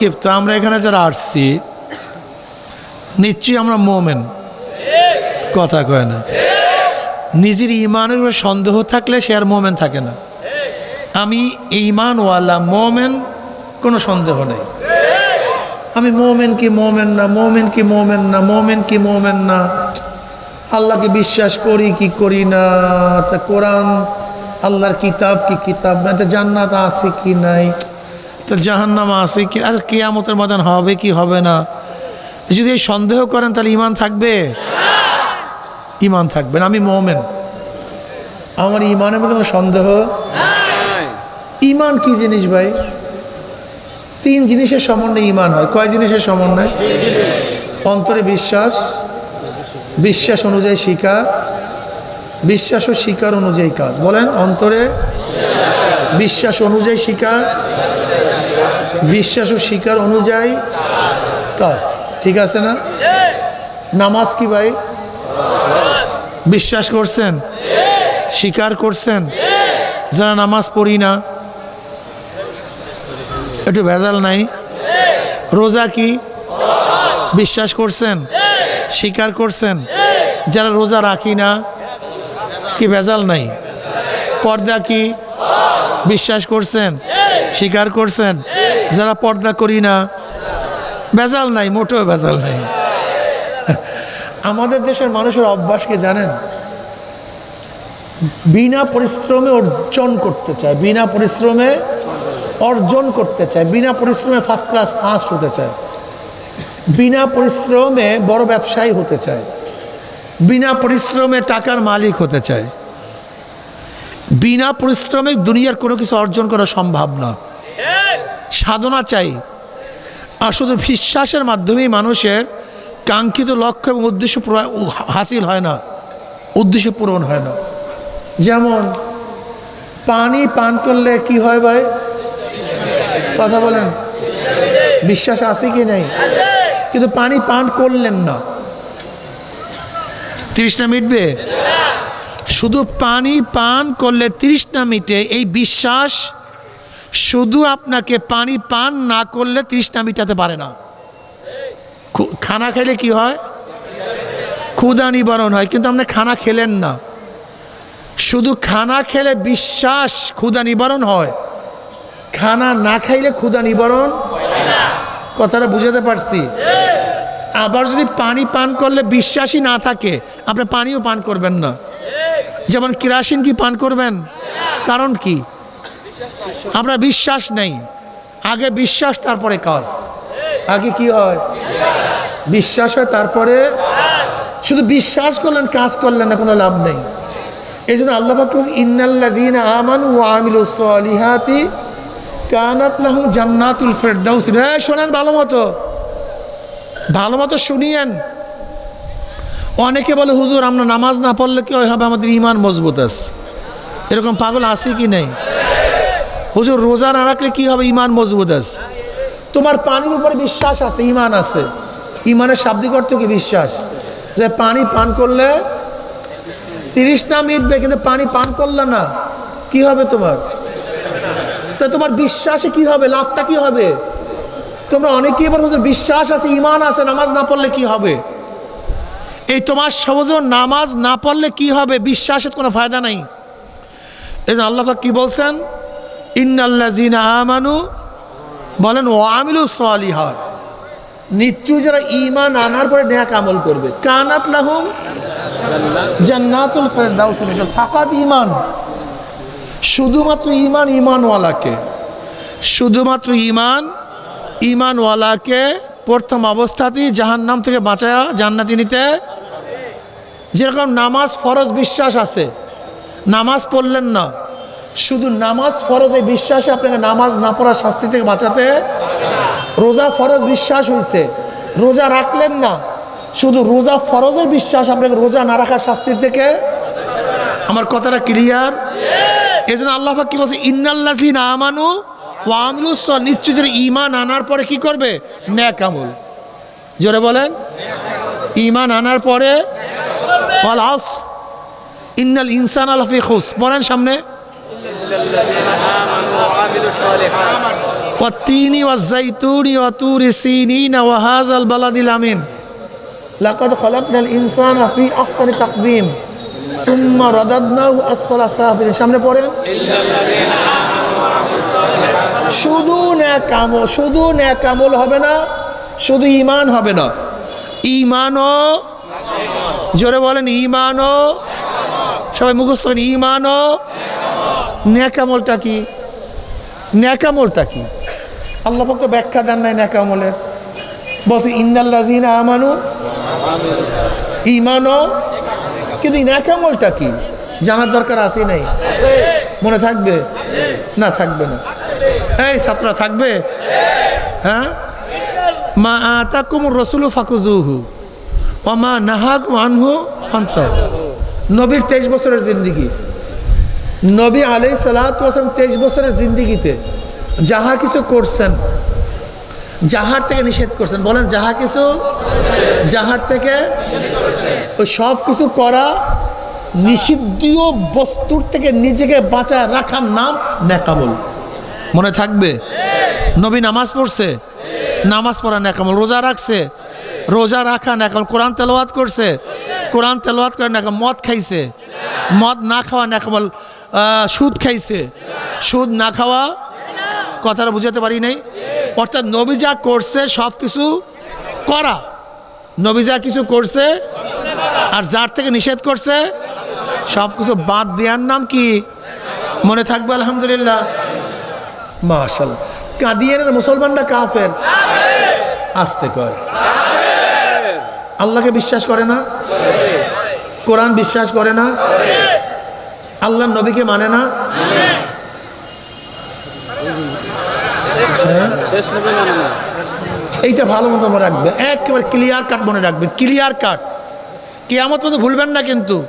তো আমরা এখানে যারা আসছি, নিশ্চয়ই আমরা মোমেন। কথা কয় না। নিজের ইমানের উপরে সন্দেহ থাকলে সে আর মোমেন থাকে না। আমি ইমানওয়ালা মোমেন, কোনো সন্দেহ নেই। আমি মোমেন কি মোমেন না, মোমেন কি মোমেন না, মোমেন কি মোমেন না। আল্লাহকে বিশ্বাস করি কি করি না। তা কোরআন, আল্লাহর কিতাব কি কিতাব না, তা জান্নাত আছে কি নাই? তো জাহান্নাম আছে কি আচ্ছা কেয়ামতের মতন হবে কি হবে না? যদি এই সন্দেহ করেন তাহলে ইমান থাকবে? ইমান থাকবে না, আমি মোমেন। আমার ইমানের মধ্যে কোনো সন্দেহ? ইমান কি জিনিস ভাই? তিন জিনিসের সমন্বয়ে ইমান হয়। কয় জিনিসের সমন্বয়? অন্তরে বিশ্বাস বিশ্বাস অনুযায়ী শিকার বিশ্বাস ও শিকার অনুযায়ী কাজ। বলেন, অন্তরে বিশ্বাস অনুযায়ী শিকার বিশ্বাস ও শিকার অনুযায়ী কাজ ঠিক আছে না? নামাজ কি ভাই? বিশ্বাস করছেন? স্বীকার করছেন? যারা নামাজ পড়ি না, একটু ভেজাল নাই। রোজা কি? বিশ্বাস করছেন? স্বীকার করছেন? যারা রোজা রাখি না, কি ভেজাল নাই? পর্দা কি? বিশ্বাস করছেন? স্বীকার করছেন? যারা পর্দা করি না, ভেজাল নাই, মোটেও ভেজাল নাই। আমাদের দেশের মানুষের অভ্যাসকে জানেন? বিনা পরিশ্রমে অর্জন করতে চায়, বিনা পরিশ্রমে অর্জন করতে চায়, বিনা পরিশ্রমে ফার্স্ট ক্লাস ফার্স্ট হতে চায়। বিনা পরিশ্রমে বড় ব্যবসায়ী হতে চায়। বিনা পরিশ্রমে টাকার মালিক হতে চায়। বিনা পরিশ্রমে দুনিয়ার কোনো কিছু অর্জন করা সম্ভব না। সাধনা চাই। আর শুধু বিশ্বাসের মাধ্যমেই মানুষের কাঙ্ক্ষিত লক্ষ্য এবং উদ্দেশ্য হাসিল হয় না, উদ্দেশ্য পূরণ হয় না। যেমন, পানি পান করলে কি হয় ভাই? কথা বলেন। বিশ্বাস আছে কি নেই? কিন্তু পানি পান করলেন না। তৃষ্ণা মিটবে? শুধু পানি পান করলে তৃষ্ণা মিটে, এই বিশ্বাস শুধু আপনাকে পানি পান না করলে তৃষ্ণা মিটাতে পারে না। খানা খেলে কি হয়? ক্ষুদা নিবারণ হয়, কিন্তু আপনি খানা খেলেন না। শুধু খানা খেলে বিশ্বাস ক্ষুদা নিবারণ হয়। খানা না খাইলে ক্ষুদা নিবারণ কথাটা বুঝাতে পারছি? আবার যদি পানি পান করলে বিশ্বাসই না থাকে, আপনি পানিও পান করবেন না। যেমন কিরাসিন কি পান করবেন? কারণ কি? আমরা বিশ্বাস নেই। আগে বিশ্বাস, তারপরে কাজ। আগে কি হয়? বিশ্বাস হয়, তারপরে শুধু বিশ্বাস করলেন, কাজ করলেন না, কোনো লাভ নেই। এই জন্য আল্লাহ আমানু শোনেন ভালো মতো। ভালো মতো শুনিয়েন। অনেকে বলে, হুজুর, আমরা নামাজ না পড়লে কি হবে আমাদের ইমান মজবুত আছে। এরকম পাগল আছে কি নেই? হুজুর, রোজা না রাখলে কি হবে? ইমান মজবুত আছে। তোমার পানির উপরে বিশ্বাস আছে ইমান আছে। ইমানের শাব্দিক অর্থ কি? বিশ্বাস। যে পানি পান করলে তিরিশ না মিটবে, কিন্তু পানি পান করলে না, কি হবে তোমার? তা তোমার বিশ্বাসে কি হবে? লাভটা কি হবে? তোমরা অনেকেই এবার হুজুর, বিশ্বাস আছে ইমান আছে, নামাজ না পড়লে কি হবে? এই তোমার সহজ নামাজ না পড়লে কি হবে? বিশ্বাসের কোনো ফায়দা নাই। এই আল্লাহ কি বলছেন? ইন্নাল্লা জিনা আমানু, বলেন ও আমিলু সলিহার নিশ্চয়ই যারা ইমান আনার পরে ন্যাক আমল করবে। কানাত লাহুম জান্নাতুল ফেরদাউস ফাকাত ইমান শুধুমাত্র ইমান ইমানওয়ালাকে শুধুমাত্র ইমান ইমানওয়ালাকে প্রথম অবস্থাতেই জাহান্নাম থেকে বাঁচায়া জান্নাতি নিতে। যেরকম নামাজ ফরজ বিশ্বাস আছে, নামাজ পড়লেন না শুধু নামাজ ফরজ বিশ্বাসে আপনাকে নামাজ না পড়ার শাস্তি থেকে বাঁচাতে রোজা ফরজ বিশ্বাস হয়েছে রোজা রাখলেন না। শুধু রোজা ফরজের বিশ্বাস আপনাকে রোজা না রাখার শাস্তির থেকে আমার কথাটা ক্লিয়ার? এই জন্য আল্লাহ কি বলছে? ইন্নাল্লাজিন আমানু ওয়ামলুস নিশ্চয় যারা ইমান আনার পরে কি করবে? ন্যাক আমল। জোরে বলেন। ইমান আনার পরে ইন্নাল ইনসান আলফি খুস। বলেন সামনে। والتين والزيتون وطور سينين وهذا البلد الأمين لقد خلقنا الإنسان في أحسن تقويم ثم رددناه أسفل سافلين সামনে পড়েন শুধু ন্যাকামল শুধু ন্যাকামল হবে না শুধু ইমান হবে না ইমানও জোরে বলেন ইমানও সবাই মুখস্থ করেন ইমানও ন্যাকামলটা কি? ন্যাকামলটা কি? আল্লাহ ভক্ত ব্যাখ্যা দেন নাই ন্যাকামলের। বলছে ইন্নাল্লাজিনা আমানু ইমানও কিন্তু ন্যাকামলটা কি? জানার দরকার আছে নাই। মনে থাকবে? না থাকবে না। এই ছাত্ররা, থাকবে? হ্যাঁ? মা আতাকুম রসুল ফাকুজুহু ও মা নাহাক আনহু ফান্ত নবীর তেইশ বছরের জিন্দিগি। নবী আলাই সালাতাম তেইশ বছরের জিন্দিগিতে যাহা কিছু করছেন, যাহার থেকে নিষেধ করছেন, বলেন যাহা কিছু যাহার থেকে ওই সব কিছু করা নিষিদ্ধীয় বস্তুর থেকে নিজেকে বাঁচায় রাখার নাম নেকামল। মনে থাকবে? নবী নামাজ পড়ছে, নামাজ পড়া নেকামল, রোজা রাখছে, রোজা রাখা নেকামল, কোরআন তেলাওয়াত করছে, কোরআন তেলাওয়াত করে নেকামল, মদ খাইছে, মদ না খাওয়া নেকামল সুদ খাইছে। সুদ না খাওয়া কথাটা বুঝাতে পারি নাই। অর্থাৎ নবী যা করছে, সব কিছু করা। নবী যা কিছু করছে আর যার থেকে নিষেধ করছে, সব কিছু বাদ দেওয়ার নাম কি? মনে থাকবে, আলহামদুলিল্লাহ। মাশাল কাদিয়ানের মুসলমানরা কাফের। আসতে কয় আল্লাহকে বিশ্বাস করে না। কোরআন বিশ্বাস করে না। আল্লাহ নবীকে মানে না? না এইটা ভালো মতো মনে রাখবে। একেবারে ক্লিয়ার কাট মনে রাখবেন ক্লিয়ার কাট কেয়ামত মতো ভুলবেন না কিন্তু।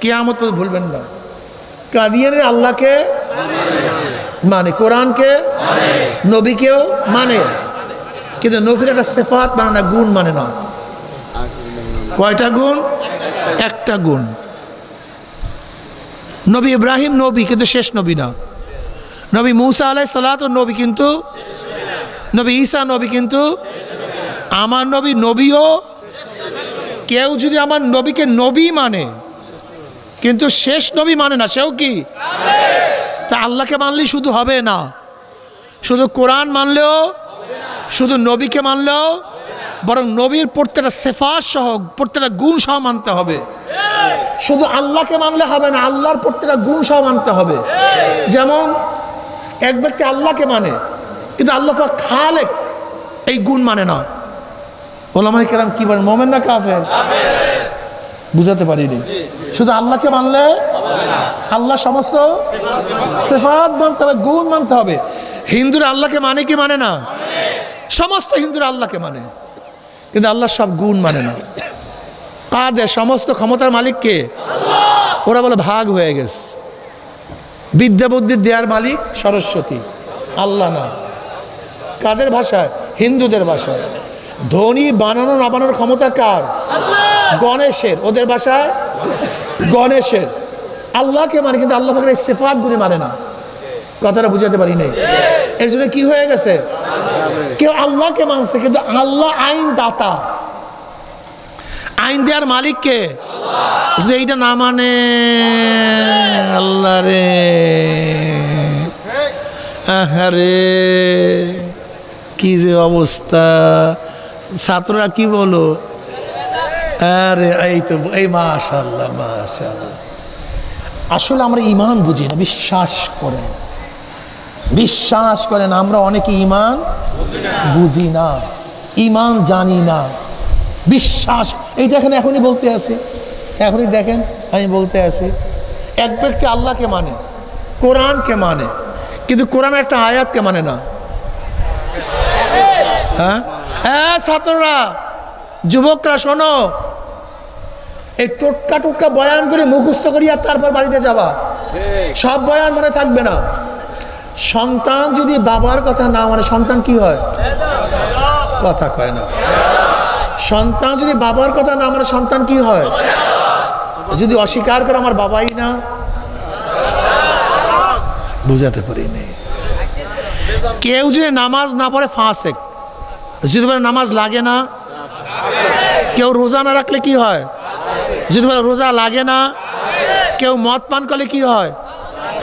কেয়ামত মতো ভুলবেন না। কাদিয়ানের আল্লাহকে মানে কোরআনকে নবীকেও মানে। কিন্তু নবীর একটা সেফাত মানে না, গুণ মানে না। কয়টা গুণ? একটা গুণ। নবী ইব্রাহিম নবী, কিন্তু শেষ নবী না। নবী মৌসা আলাই সালাত নবী কিন্তু নবী ঈসা নবী কিন্তু আমার নবী নবীও। কেউ যদি আমার নবীকে নবী মানে কিন্তু শেষ নবী মানে না, সেও কি? তা আল্লাহকে মানলেই শুধু হবে না। শুধু কোরআন মানলেও, শুধু নবীকে মানলেও, বরং নবীর প্রত্যেকটা সেফাস সহ, প্রত্যেকটা গুণ সহ মানতে হবে। শুধু আল্লাহকে মানলে হবে না আল্লাহর প্রত্যেকটা গুণ সহ মানতে হবে। যেমন এক ব্যক্তি আল্লাহকে মানে কিন্তু আল্লাহ খালেক এই গুণ মানে না। ওলামাই কেরাম কি বলেন মোমেন না কাফের? বুঝাতে পারিনি। শুধু আল্লাহকে মানলে আল্লাহ সমস্ত সেফাত মানতে হবে গুণ মানতে হবে। হিন্দুরা আল্লাহকে মানে কি মানে না? সমস্ত হিন্দুরা আল্লাহকে মানে। কিন্তু আল্লাহ সব গুণ মানে না। কাদের সমস্ত ক্ষমতার মালিককে ওরা বলে ভাগ হয়ে গেছে। বিদ্যা বুদ্ধির দেয়ার মালিক সরস্বতী। আল্লাহ না। কাদের ভাষায়? হিন্দুদের ভাষায়। ধনী বানানো না বানানোর ক্ষমতা কার? গণেশের। ওদের ভাষায়? গণেশের। আল্লাহকে মানে কিন্তু আল্লাহ পাকের এই সেফাতগুলি মানে না। কথাটা বুঝাতে পারি নাই। এর জন্য কি হয়ে গেছে? কেউ আল্লাহকে মানছে কিন্তু আল্লাহ আইন দাতা আইন দেওয়ার মালিককে যদি এইটা না মানে? আল্লাহ রে। আহারে কি যে অবস্থা। ছাত্ররা কি বলো? আরে, এই তো, এই মাশাল্লাহ মাশাল্লাহ আসলে আমরা ইমান বুঝি না, বিশ্বাস করেন। বিশ্বাস করেন, আমরা অনেকে ইমান বুঝি না। ইমান জানি না। বিশ্বাস। এই দেখেন, এখনই বলতে আছে। এখনই দেখেন, আমি বলতে আছি। এক ব্যক্তি আল্লাহকে মানে কোরআনকে মানে কিন্তু কোরআন একটা আয়াতকে মানে না। হ্যাঁ? হ্যাঁ ছাত্ররা, যুবকরা, শোনো। এই টোটকা টোটকা বয়ান করে মুখস্থ করিয়া তারপর বাড়িতে যাবা। সব বয়ান মনে থাকবে না। সন্তান যদি বাবার কথা না মানে সন্তান কি হয়? কথা কয় না। সন্তান যদি বাবার কথা না মানে সন্তান কি হয়? যদি অস্বীকার করে আমার বাবাই না? বুঝাতে পারিনি। কেউ যদি নামাজ না পড়ে ফাঁসেক যদি বলে নামাজ লাগে না, কেউ রোজা না রাখলে কি হয়? যদি বলে রোজা লাগে না, কেউ মদ পান করলে কি হয়?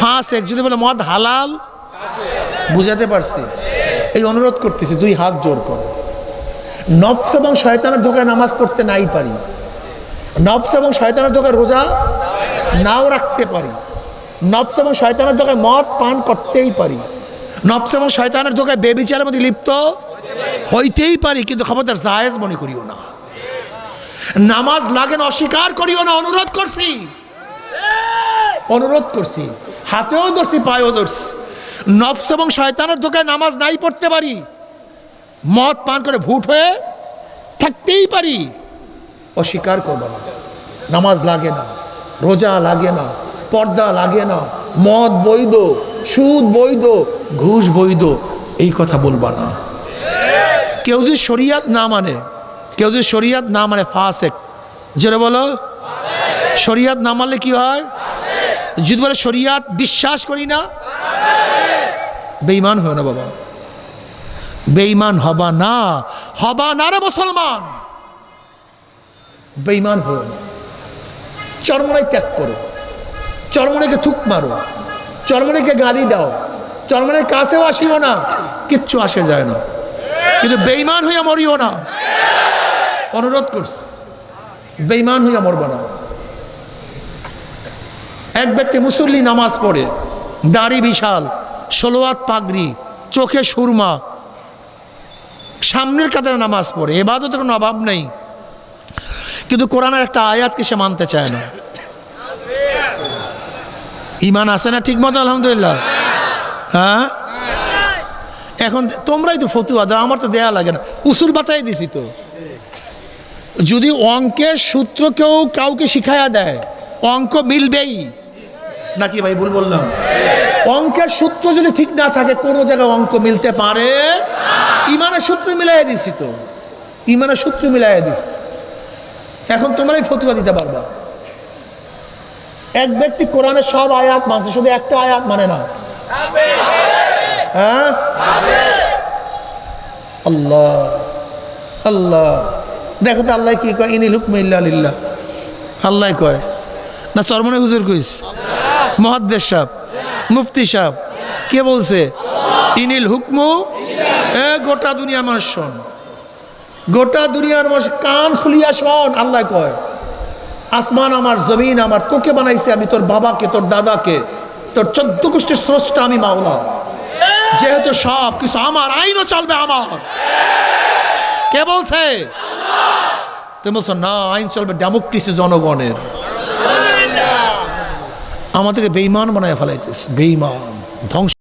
ফাঁসেক যদি বলে মদ হালাল, বুঝাতে পারছি। এই অনুরোধ করতেছি, দুই হাত জোর করো। নফস এবং শয়তানের ধোকায় নামাজ পড়তে নাই পারি। নফস এবং শয়তানের ধোকায় রোজা নাও রাখতে পারি। নফস এবং শয়তানের ধোকায় মদ পান করতেই পারি। নফস এবং শয়তানের ধোকায় বেবিচারের মধ্যে লিপ্ত হইতেই পারি, কিন্তু খবরদার জায়েজ মনে করিও না। নামাজ লাগেন অস্বীকার করিও না, অনুরোধ করছি। অনুরোধ করছি। হাতেও ধরছি, পায়েও ধরছি। নফস এবং শয়তানের ধোকায় নামাজ নাই পড়তে পারি। মদ পান করে ভুট হয়ে থাকতেই পারি। অস্বীকার করব না। নামাজ লাগে না, রোজা লাগে না, পর্দা লাগে না, মদ বৈধ, সুদ বৈধ, ঘুষ বৈধ, এই কথা বলবা না। কেউ যদি শরিয়াত না মানে কেউ যদি শরিয়াত না মানে ফাসেক। যেটা বলো। শরিয়াত না মানলে কি হয়? যদি বলে শরিয়াত বিশ্বাস করি না বেইমান হয় না বাবা। বেইমান হবা না হবা না রে মুসলমান। বেইমান হও। না ত্যাগ করো। চরমনাইকে থুক মারো। চরমনাইকে গালি দাও। চরমনাই কাছেও আসিও না, কিচ্ছু আসে যায় না। কিন্তু বেইমান হইয়া মরিও না। অনুরোধ করছি বেইমান হইয়া মরবা না। এক ব্যক্তি মুসল্লি নামাজ পড়ে, দাড়ি বিশাল ষোলোয়াত পাগড়ি, চোখে সুরমা সামনের কাতারে নামাজ পড়ে, এবাদতের কোনো অভাব নেই। কিন্তু কোরআনের একটা আয়াতকে সে মানতে চায় না। ইমান আছে না ঠিক মতো? আলহামদুলিল্লাহ। হ্যাঁ? এখন তোমরাই তো ফতুয়া দাও, আমার তো দেয়া লাগে না। উসুল বাতাই দিছি তো। যদি অঙ্কের সূত্র কেউ কাউকে শিখায়া দেয়, অঙ্ক মিলবেই। নাকি ভাই ভুল বললাম? অঙ্কের সূত্র যদি ঠিক না থাকে, কোনো জায়গায় অঙ্ক মিলতে পারে ইমানের সূত্র মিলাইয়া দিছি তো। ইমানের সূত্র মিলাইয়া দিস এখন তোমরাই ফতুয়া দিতে পারবা। এক ব্যক্তি কোরআনের সব আয়াত মানছে, শুধু একটা আয়াত মানে না। হ্যাঁ? আল্লাহ আল্লাহ। দেখো তো আল্লাহ কি কয়? ইনি লিল্লাহ। আল্লাহ কয়। না চরমনে হুজুর কইস? মহাদ্দেশ সাহ মুফতি সাহ কে বলছে? ইনিল হুকমু? এ, গোটা দুনিয়া মানুষ শোন। গোটা দুনিয়ার মানুষ কান খুলিয়া শোন, আল্লাহ কয়। আসমান আমার, জমিন আমার, তোকে বানাইছে আমি, তোর বাবাকে, তোর দাদাকে, তোর চোদ্দ গোষ্ঠীর স্রষ্টা আমি, মাওলা। যেহেতু সব কিছু আমার, আইনও চলবে আমার। কে বলছে? তুমি বলছো, না, আইন চলবে ডেমোক্রেসি জনগণের। আমাদেরকে বেইমান বানায় ফেলাইতেছে বেইমান ধ্বংস